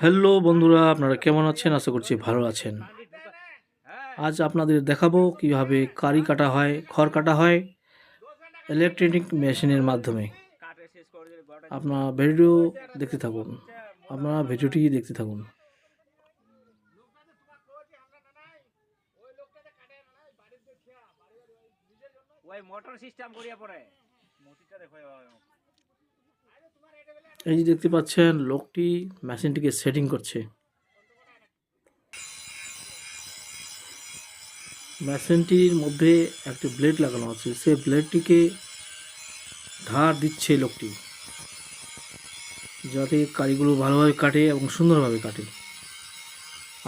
Hello বন্ধুরা, আপনারা কেমন আছেন? আশা করছি ভালো আছেন। আজ আপনাদের দেখাবো কীভাবে কারি কাটা হয়, খড় কাটা হয় ইলেকট্রনিক মেশিনের মাধ্যমে। আপনার ভিডিও দেখতে থাকুন। আপনারা ভিডিওটি দেখতে থাকুন। মোটর সিস্টেম করিয়া মোটিটা দেখো এই যে দেখতে পাচ্ছেন, লোকটি মেশিনটিকে সেটিং করছে। মেশিনটির মধ্যে একটি ব্লেড লাগানো আছে। সেই ব্লেডটিকে ধার দিচ্ছে লোকটি, যাতে কারিগুলো ভালোভাবে কাটে এবং সুন্দরভাবে কাটে।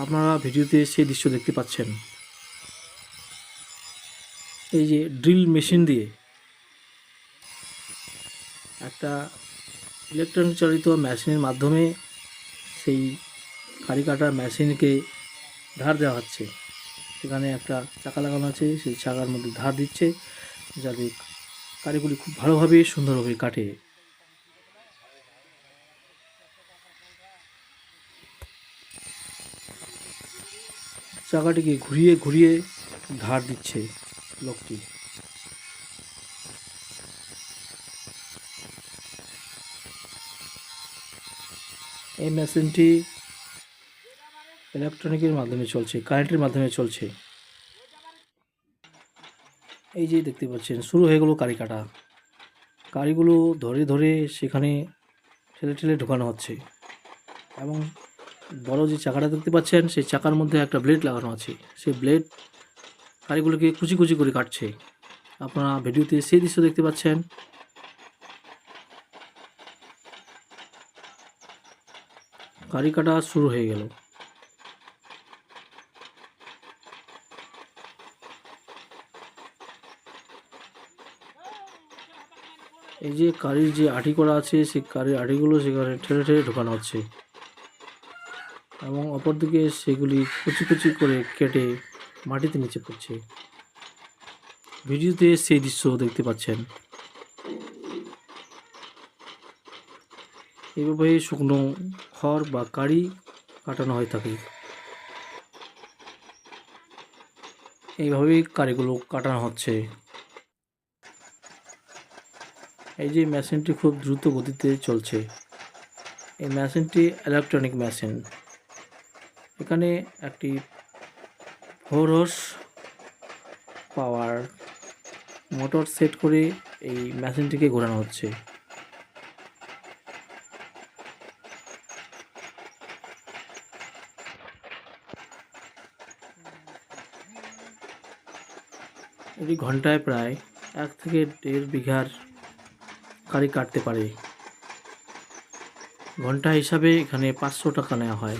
আপনারা ভিডিওতে সেই দৃশ্য দেখতে পাচ্ছেন। এই যে ড্রিল মেশিন দিয়ে একটা ইলেকট্রনিক চালিত মেশিনের মাধ্যমে সেই কারি কাটার মেশিনকে ধার দেওয়া হচ্ছে। সেখানে একটা চাকা লাগানো আছে, সেই চাকার মধ্যে ধার দিচ্ছে, যাতে কারিগুলি খুব ভালোভাবে, সুন্দরভাবে কাটে। চাকাটিকে ঘুরিয়ে ঘুরিয়ে ধার দিচ্ছে লোকটি। এই মেশিনটি ইলেকট্রনিকের মাধ্যমে চলছে, কারেন্টের মাধ্যমে চলছে। এই যে দেখতে পাচ্ছেন, শুরু হয়ে গেলো কারি কাটা। কারিগুলো ধরে ধরে সেখানে ঠেলে ঠেলে ঢোকানো হচ্ছে। এবং বড় যে চাকাটা দেখতে পাচ্ছেন, সেই চাকার মধ্যে একটা ব্লেড লাগানো আছে। সেই ব্লেড কারিগুলোকে কুচি কুচি করে কাটছে। আপনারা ভিডিওতে সেই দৃশ্য দেখতে পাচ্ছেন। কারি কাটা শুরু হয়ে গেল। এই যে কারির যে আটি করা আছে, সেই কারির আটিগুলো সেখানে ঠেলে ঠেলে ঢোকানো হচ্ছে। এবং অপরদিকে সেগুলি কুচি কুচি করে কেটে মাটিতে নিচে পড়ছে। ভিডিওতে সেই দৃশ্য দেখতে পাচ্ছেন। এইভাবে শুকনো খড় বা কাড়ি কাটানো হয়ে থাকে। এইভাবেই কারিগুলো কাটানো হচ্ছে। এই যে মেশিনটি খুব দ্রুত গতিতে চলছে। এই মেশিনটি ইলেকট্রনিক মেশিন এখানে একটি ফোর পাওয়ার মোটর সেট করে এই মেশিনটিকে ঘোরানো হচ্ছে। এটি ঘন্টায় প্রায় এক থেকে দেড় বিঘার কারি কাটতে পারে। ঘণ্টা হিসাবে এখানে পাঁচশো টাকা নেওয়া হয়।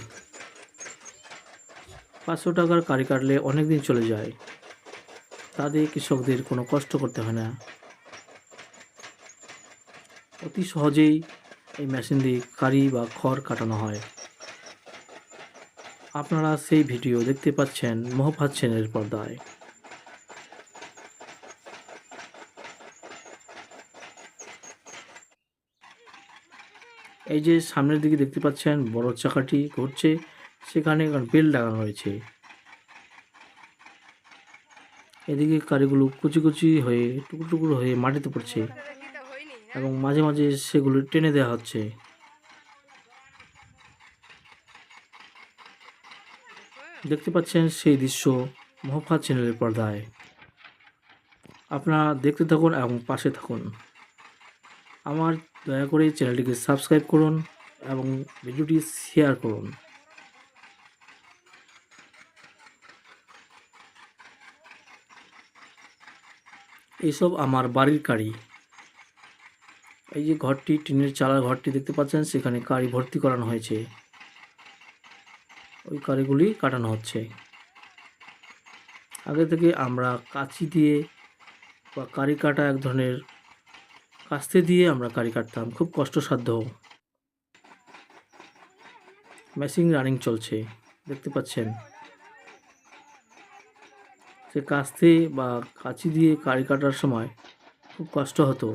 পাঁচশো টাকার কারি কাটলে অনেক দিন চলে যায়। তাদের কৃষকদের কোনো কষ্ট করতে হয় না। অতি সহজেই এই মেশিন দিয়ে কারি বা খড় কাটানো হয়। আপনারা সেই ভিডিও দেখতে পাচ্ছেন মোহফাত সেনের পর্দায়। এই যে সামনের দিকে দেখতে পাচ্ছেন, বড় চাকাটি ঘুরছে, সেখানে বেল লাগানো রয়েছে এদিকে কারিগুলো কুচি কুচি হয়ে, টুকরো টুকরো হয়ে মাটিতে পড়ছে এবং মাঝে মাঝে সেগুলো টেনে দেওয়া হচ্ছে। দেখতে পাচ্ছেন সেই দৃশ্য মোহফাত চ্যানেলের পর্দায়। আপনারা দেখতে থাকুন এবং পাশে থাকুন। আমার দয়া করে চ্যানেলটিকে সাবস্ক্রাইব করুন এবং ভিডিওটি শেয়ার করুন। এইসব আমার বাড়ির কারি এই যে ঘরটি, টিনের চালার ঘরটি দেখতে পাচ্ছেন, সেখানে কারি ভর্তি করানো হয়েছে। ওই কারিগুলি কাটানো হচ্ছে। আগে থেকে আমরা কাঁচি দিয়ে বা কারি কাটা এক ধরনের কাস্তে দিয়ে আমরা কারি কাটতাম, খুব কষ্টসাধ্য। মেশিন রানিং চলছে, দেখতে পাচ্ছেন। সে কাস্তে বা কাঁচি দিয়ে কারি কাটার সময় খুব কষ্ট হতো।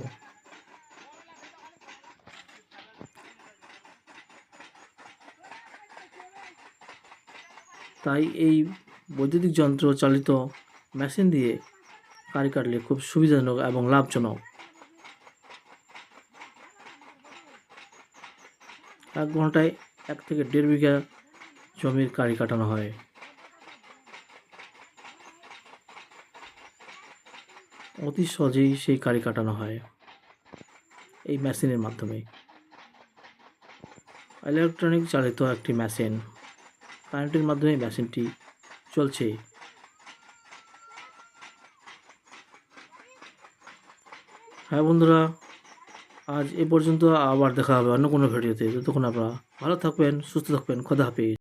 তাই এই বৈদ্যুতিক যন্ত্র চালিত মেশিন দিয়ে কারি কাটলে খুব সুবিধাজনক এবং লাভজনক। এক ঘন্টায় এক থেকে দেড় বিঘা জমির কারি কাটানো হয়। অতি সহজেই সেই কারি কাটানো হয় এই মেশিনের মাধ্যমে। ইলেকট্রনিক চালিত একটি মেশিন। কারেন্টের মাধ্যমে মেশিনটি চলছে। হ্যাঁ বন্ধুরা আজ এ পর্যন্ত আবার দেখা হবে অন্য কোনো ভিডিওতে। যতক্ষণ আপনারা ভালো থাকবেন, সুস্থ থাকবেন, খোদা হাফিজ।